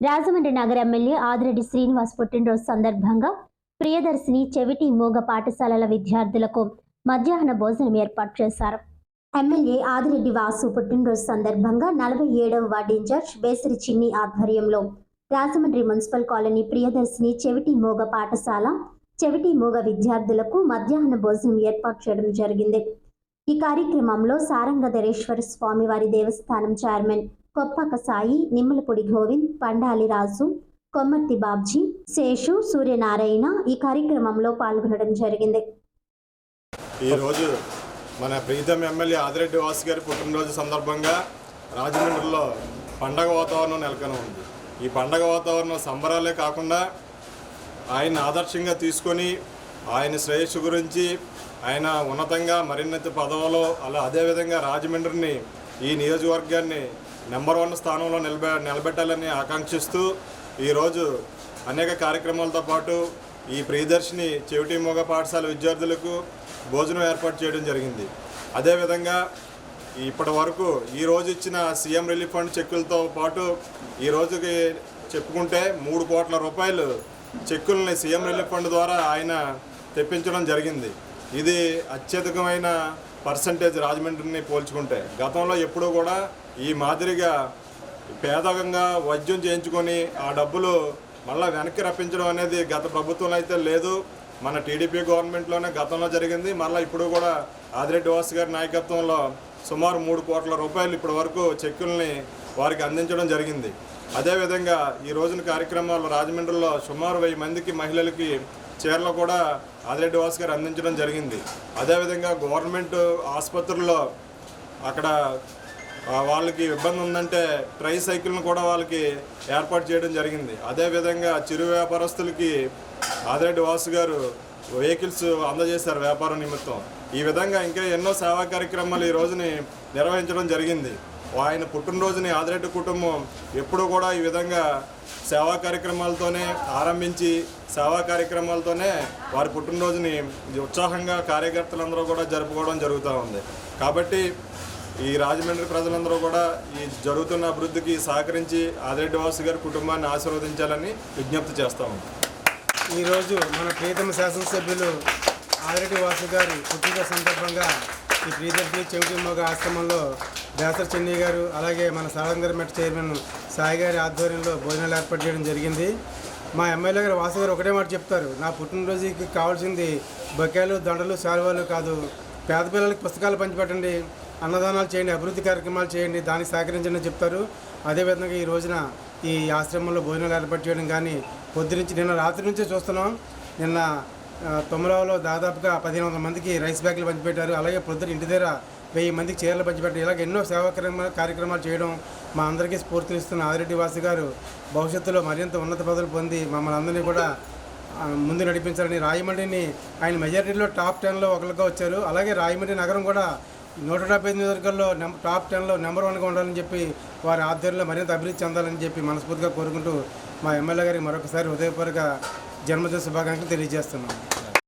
రాజమండ్రి నగర ఎమ్మెల్యే ఆదిరెడ్డి శ్రీనివాస్ పుట్టినరోజు సందర్భంగా ప్రియదర్శిని చెవిటి మూగ పాఠశాలల విద్యార్థులకు మధ్యాహ్న భోజనం ఏర్పాటు చేశారు. ఎమ్మెల్యే ఆదిరెడ్డి వాసు పుట్టినరోజు సందర్భంగా నలభై ఏడవ వార్డు ఇన్ఛార్జ్ బేసరి చిన్ని ఆధ్వర్యంలో రాజమండ్రి మున్సిపల్ కాలనీ ప్రియదర్శిని చెవిటి మూగ పాఠశాల చెవిటి మూగ విద్యార్థులకు మధ్యాహ్న భోజనం ఏర్పాటు చేయడం జరిగింది. ఈ కార్యక్రమంలో సారంగధరేశ్వర స్వామివారి దేవస్థానం చైర్మన్ కొప్పక సాయి నిమ్మలపొడి గోవింద్ పండాలి రాజు కొమ్మర్తి బాబ్జీ శేషు సూర్యనారాయణ ఈ కార్యక్రమంలో పాల్గొనడం జరిగింది. ఈరోజు మన ప్రీతం ఎమ్మెల్యే ఆదిరెడ్డి వాసు గారి పుట్టినరోజు సందర్భంగా రాజమండ్రిలో పండగ వాతావరణం నెలకొని ఉంది. ఈ పండగ వాతావరణం సంబరాలే కాకుండా ఆయన ఆదర్శంగా తీసుకొని ఆయన శ్రేయస్సు గురించి ఆయన ఉన్నతంగా మరిన్నత పదవులో అలా అదేవిధంగా రాజమండ్రిని ఈ నియోజకవర్గాన్ని నెంబర్ వన్ స్థానంలో నిలబె నిలబెట్టాలని ఆకాంక్షిస్తూ ఈరోజు అనేక కార్యక్రమాలతో పాటు ఈ ప్రియదర్శిని చెవిటి మొగ పాఠశాల విద్యార్థులకు భోజనం ఏర్పాటు చేయడం జరిగింది. అదేవిధంగా ఇప్పటి వరకు ఈ రోజు ఇచ్చిన సీఎం రిలీఫ్ ఫండ్ చెక్కులతో పాటు ఈ రోజుకి చెప్పుకుంటే మూడు కోట్ల రూపాయలు చెక్కుల్ని సీఎం రిలీఫ్ ఫండ్ ద్వారా ఆయన తెప్పించడం జరిగింది. ఇది అత్యధికమైన పర్సంటేజ్ రాజమండ్రిని పోల్చుకుంటే. గతంలో ఎప్పుడూ కూడా ఈ మాదిరిగా పేదకంగా వైద్యం చేయించుకొని ఆ డబ్బులు మళ్ళీ వెనక్కి రప్పించడం అనేది గత ప్రభుత్వంలో అయితే లేదు. మన టీడీపీ గవర్నమెంట్లోనే గతంలో జరిగింది. మళ్ళీ ఇప్పుడు కూడా ఆదిరెడ్డి వాసు గారి నాయకత్వంలో సుమారు మూడు కోట్ల రూపాయలు ఇప్పటి వరకు చెక్కుల్ని వారికి అందించడం జరిగింది. అదేవిధంగా ఈ రోజున కార్యక్రమాలు రాజమండ్రిలో సుమారు వెయ్యి మందికి మహిళలకి చీరలు కూడా ఆదిరెడ్డి వాసు గారు అందించడం జరిగింది. అదేవిధంగా గవర్నమెంట్ ఆసుపత్రుల్లో అక్కడ వాళ్ళకి ఇబ్బంది ఉందంటే ట్రై సైకిల్ను కూడా వాళ్ళకి ఏర్పాటు చేయడం జరిగింది. అదేవిధంగా చిరు వ్యాపారస్తులకి ఆదిరెడ్డి వాసు గారు వెహికల్స్ అందజేశారు వ్యాపారం నిమిత్తం. ఈ విధంగా ఇంకా ఎన్నో సేవా కార్యక్రమాలు ఈ రోజుని నిర్వహించడం జరిగింది. ఆయన పుట్టినరోజుని ఆదిరెడ్డి కుటుంబం ఎప్పుడూ కూడా ఈ విధంగా సేవా కార్యక్రమాలతోనే ఆరంభించి సేవా కార్యక్రమాలతోనే వారి పుట్టినరోజుని ఉత్సాహంగా కార్యకర్తలందరూ కూడా జరుపుకోవడం జరుగుతూ ఉంది. కాబట్టి ఈ రాజమండ్రి ప్రజలందరూ కూడా ఈ జరుగుతున్న అభివృద్ధికి సహకరించి ఆదిరెడ్డి వాసు గారి కుటుంబాన్ని ఆశీర్వదించాలని విజ్ఞప్తి చేస్తాము ఈరోజు మన ప్రీతమ శాసనసభ్యులు ఆదిరెడ్డి వాసు గారి పుట్టిన సందర్భంగా ఈ ప్రియదర్శిని చెవిటిమ్మగ ఆశ్రమంలో దాసర్ చెన్నై గారు అలాగే మన సారంగర్ మెట్ చైర్మన్ సాయి గారి ఆధ్వర్యంలో భోజనాలు ఏర్పాటు చేయడం జరిగింది. మా ఎమ్మెల్యే గారు వాసు గారు ఒకటే మాట చెప్తారు నా పుట్టినరోజుకి కావాల్సింది బొకేలు దండలు శాలువాలు కాదు. పేద పిల్లలకి పుస్తకాలు పంచిపెట్టండి. అన్నదానాలు చేయండి అభివృద్ధి కార్యక్రమాలు చేయండి దానికి సహకరించండి చెప్తారు. అదేవిధంగా ఈ రోజున ఈ ఆశ్రమంలో భోజనాలు ఏర్పాటు చేయడం కానీ పొద్దునుంచి నిన్న రాత్రి నుంచే చూస్తున్నాం. నిన్న తొమ్మిదవలో దాదాపుగా పదిహేను వందల మందికి రైస్ బ్యాగులు పంచిపెట్టారు. అలాగే పొద్దున ఇంటి దగ్గర వెయ్యి మందికి చీరలు పంచిపెట్టారు. ఇలాగ ఎన్నో సేవా కార్యక్రమాలు చేయడం మా అందరికీ స్ఫూర్తినిస్తున్న ఆదిరెడ్డి వాసు గారు భవిష్యత్తులో మరింత ఉన్నత పదవులు పొంది మమ్మల్ని అందరినీ కూడా ముందు నడిపించాలని రాయమండ్రిని ఆయన మెజారిటీలో టాప్ టెన్లో ఒకరిగా వచ్చారు. అలాగే రాయమండ్రి నగరం కూడా నూట డెబ్బై ఎనిమిది వర్గాల్లో నెం టాప్ టెన్లో నెంబర్ వన్గా ఉండాలని చెప్పి వారి ఆధ్వర్యంలో మరింత అభివృద్ధి చెందాలని చెప్పి మనస్ఫూర్తిగా కోరుకుంటూ మా ఎమ్మెల్యే గారికి మరొకసారి హృదయపూర్వక జన్మదిన శుభాకాంక్షలు తెలియజేస్తున్నాను.